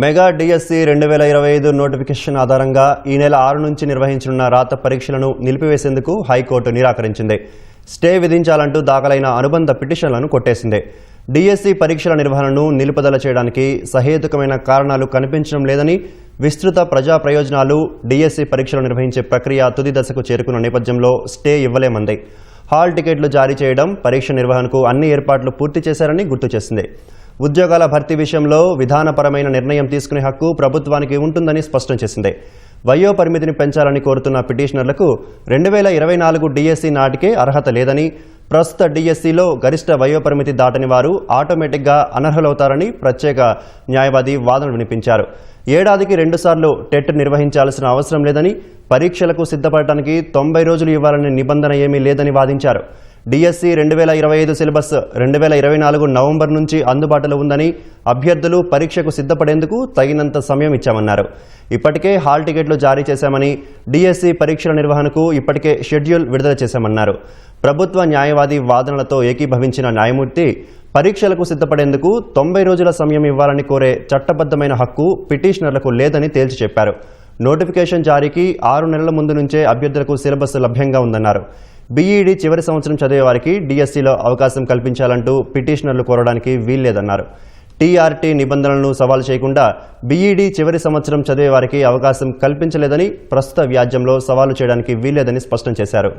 Mega DSC రెండు వేల ఇరవై ఐదు నోటిఫికేషన్ ఆధారంగా ఈ నెల ఆరు నుంచి నిర్వహించనున్న రాత పరీక్షలను నిలిపివేసేందుకు హైకోర్టు నిరాకరించింది. స్టే విధించాలంటూ దాఖలైన అనుబంధ పిటిషన్లను కొట్టేసింది. డిఎస్సి పరీక్షల నిర్వహణను నిలుపుదల చేయడానికి సహేతుకమైన కారణాలు కనిపించడం లేదని విస్తృత ప్రజా ప్రయోజనాలు డిఎస్సి పరీక్షలు నిర్వహించే ప్రక్రియ తుది దశకు చేరుకున్న నేపథ్యంలో స్టే ఇవ్వలేమంది. హాల్ టికెట్లు జారీ చేయడం పరీక్ష నిర్వహణకు అన్ని ఏర్పాట్లు పూర్తి చేశారని గుర్తు చేసింది. ఉద్యోగాల భర్తీ విషయంలో విధానపరమైన నిర్ణయం తీసుకునే హక్కు ప్రభుత్వానికి ఉంటుందని స్పష్టం చేసింది. వయో పరిమితిని పెంచాలని కోరుతున్న పిటిషనర్లకు రెండు వేల ఇరవై నాలుగు డిఎస్సి నాటికే అర్హత లేదని ప్రస్తుత డిఎస్సిలో గరిష్ట వయోపరిమితి దాటని వారు ఆటోమేటిక్గా అనర్హులవుతారని ప్రత్యేక న్యాయవాది వాదన వినిపించారు. ఏడాదికి రెండుసార్లు టెట్ నిర్వహించాల్సిన అవసరం లేదని పరీక్షలకు సిద్ధపడటానికి తొంభై రోజులు ఇవ్వాలనే నిబంధన ఏమీ లేదని వాదించారు. డిఎస్సి రెండు వేల ఇరవై ఐదు సిలబస్ రెండు వేల ఇరవై నాలుగు నవంబర్ నుంచి అందుబాటులో ఉందని అభ్యర్థులు పరీక్షకు సిద్ధపడేందుకు తగినంత సమయం ఇచ్చామన్నారు. ఇప్పటికే హాల్ టికెట్లు జారీ చేశామని డిఎస్సి పరీక్షల నిర్వహణకు ఇప్పటికే షెడ్యూల్ విడుదల చేశామన్నారు. ప్రభుత్వ న్యాయవాది వాదనలతో ఏకీభవించిన న్యాయమూర్తి పరీక్షలకు సిద్ధపడేందుకు తొంభై రోజుల సమయం ఇవ్వాలని కోరే చట్టబద్ధమైన హక్కు పిటిషనర్లకు లేదని తేల్చి చెప్పారు. నోటిఫికేషన్ జారీకి ఆరు నెలల ముందు నుంచే అభ్యర్థులకు సిలబస్ లభ్యంగా ఉందన్నారు. బీఈడీ చివరి సంవత్సరం చదివే వారికి డిఎస్సిలో అవకాశం కల్పించాలంటూ పిటిషనర్లు కోరడానికి వీల్లేదన్నారు. టీఆర్టీ నిబంధనలను సవాల్ చేయకుండా బీఈడీ చివరి సంవత్సరం చదివే వారికి అవకాశం కల్పించలేదని ప్రస్తుత వ్యాజ్యంలో సవాలు చేయడానికి వీల్లేదని స్పష్టం చేశారు.